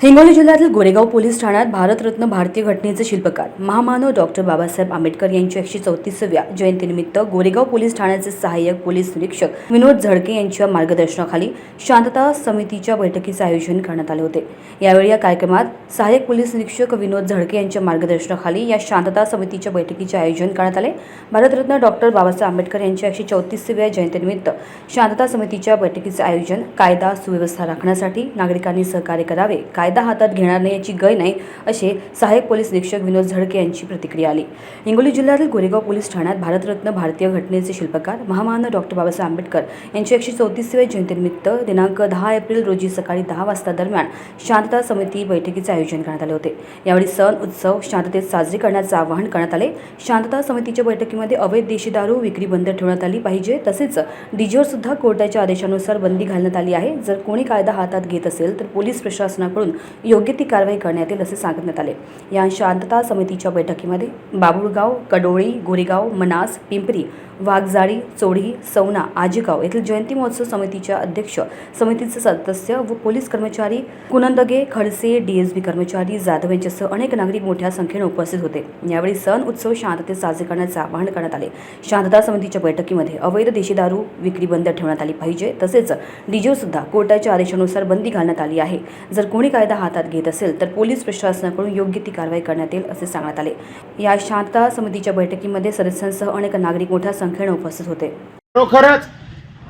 हिंगोली जिल्ह्यातील गोरेगाव पोलीस ठाण्यात भारतरत्न भारतीय घटनेचे शिल्पकार महामानव डॉक्टर बाबासाहेब आंबेडकर यांच्या एकशे चौतीसव्या जयंतीनिमित्त गोरेगाव पोलीस ठाण्याचे सहाय्यक पोलीस निरीक्षक विनोद झडके यांच्या मार्गदर्शनाखाली शांतता समितीच्या बैठकीचे आयोजन करण्यात आले होते. यावेळी या कार्यक्रमात सहाय्यक पोलीस निरीक्षक विनोद झडके यांच्या मार्गदर्शनाखाली या शांतता समितीच्या बैठकीचे आयोजन करण्यात आले. भारतरत्न डॉक्टर बाबासाहेब आंबेडकर यांच्या एकशे चौतीसव्या जयंतीनिमित्त शांतता समितीच्या बैठकीचे आयोजन कायदा सुव्यवस्था राखण्यासाठी नागरिकांनी सहकार्य करावे काय कायदा हातात घेणार नाही याची गय नाही असे सहाय्यक पोलीस निरीक्षक विनोद झडके यांची प्रतिक्रिया आली. हिंगोली जिल्ह्यातील गोरेगाव पोलीस ठाण्यात भारतरत्न भारतीय घटनेचे शिल्पकार महामानव डॉक्टर बाबासाहेब आंबेडकर यांच्या एकशे चौतीसव्या जयंतीनिमित्त दिनांक दहा एप्रिल रोजी सकाळी दहा वाजता दरम्यान शांतता समिती बैठकीचे आयोजन करण्यात आले होते. यावेळी सण उत्सव शांततेत साजरे करण्याचे आवाहन करण्यात आले. शांतता समितीच्या बैठकीमध्ये अवैध देशी दारू विक्री बंद ठेवण्यात आली पाहिजे तसेच डीजेवर सुद्धा कोर्टाच्या आदेशानुसार बंदी घालण्यात आली आहे. जर कोणी कायदा हातात घेत असेल तर पोलीस प्रशासनाकडून योग्य ती कारवाई करण्यात येईल असे सांगण्यात आले. या शांतता समितीच्या बैठकीमध्ये बाबुळगाव कडोळी गोरेगाव मनास पिंपरी वाघजाळी चोढी सौना आजेगाव येथील जयंती महोत्सव समितीच्या अध्यक्ष समितीचे सदस्य व पोलीस कर्मचारी कुनंदगे खडसे डीएसबी कर्मचारी जाधव यांच्यासह अनेक नागरिक मोठ्या संख्येने उपस्थित होते. यावेळी सण उत्सव शांततेत साजरे करण्याचे आवाहन करण्यात आले. शांतता समितीच्या बैठकीमध्ये अवैध देशी दारू विक्री बंद ठेवण्यात आली पाहिजे तसेच डीजेवर सुद्धा कोर्टाच्या आदेशानुसार बंदी घालण्यात आली आहे. जर कोणी कायदा हातात घेत असेल तर पोलीस प्रशासनाकडून योग्य ती कारवाई करण्यात येईल असे सांगण्यात आले. या शांतता समितीच्या बैठकीमध्ये सदस्यांसह अनेक नागरिक मोठ्या संख्येने उपस्थित होते. हो, खरोखरच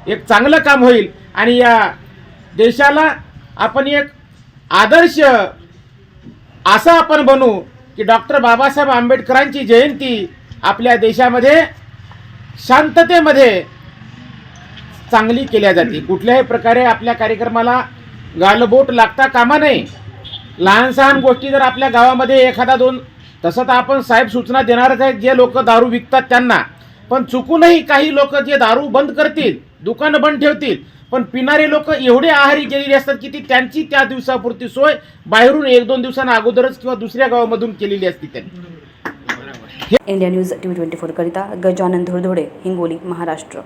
एक चांगलं काम होईल आणि या देशाला आपण एक आदर्श असं आपण बनू की डॉक्टर बाबासाहेब आंबेडकरांची जयंती आपल्या देशामध्ये शांततेमध्ये चांगली केल्या जाते. कुठल्याही प्रकारे आपल्या कार्यक्रमाला गालबोट लागता कामा नये. लहान सहान गोष्टी जर आपल्या गावामध्ये एखादा दोन तसं तर आपण साहेब सूचना देणारच आहेत जे लोक दारू विकतात त्यांना. पण चुकूनही काही लोक जे दारू बंद करतील दुकानं बंद ठेवतील पण पिणारे लोक एवढे आहारी गेलेले असतात की ती त्यांची त्या दिवसापुरती सोय बाहेरून एक दोन दिवसांना अगोदरच किंवा दुसऱ्या गावामधून केलेली असती त्यांनी. India news T V twenty फोरकरिता Gajanan Dhuldhode Hingoli Maharashtra.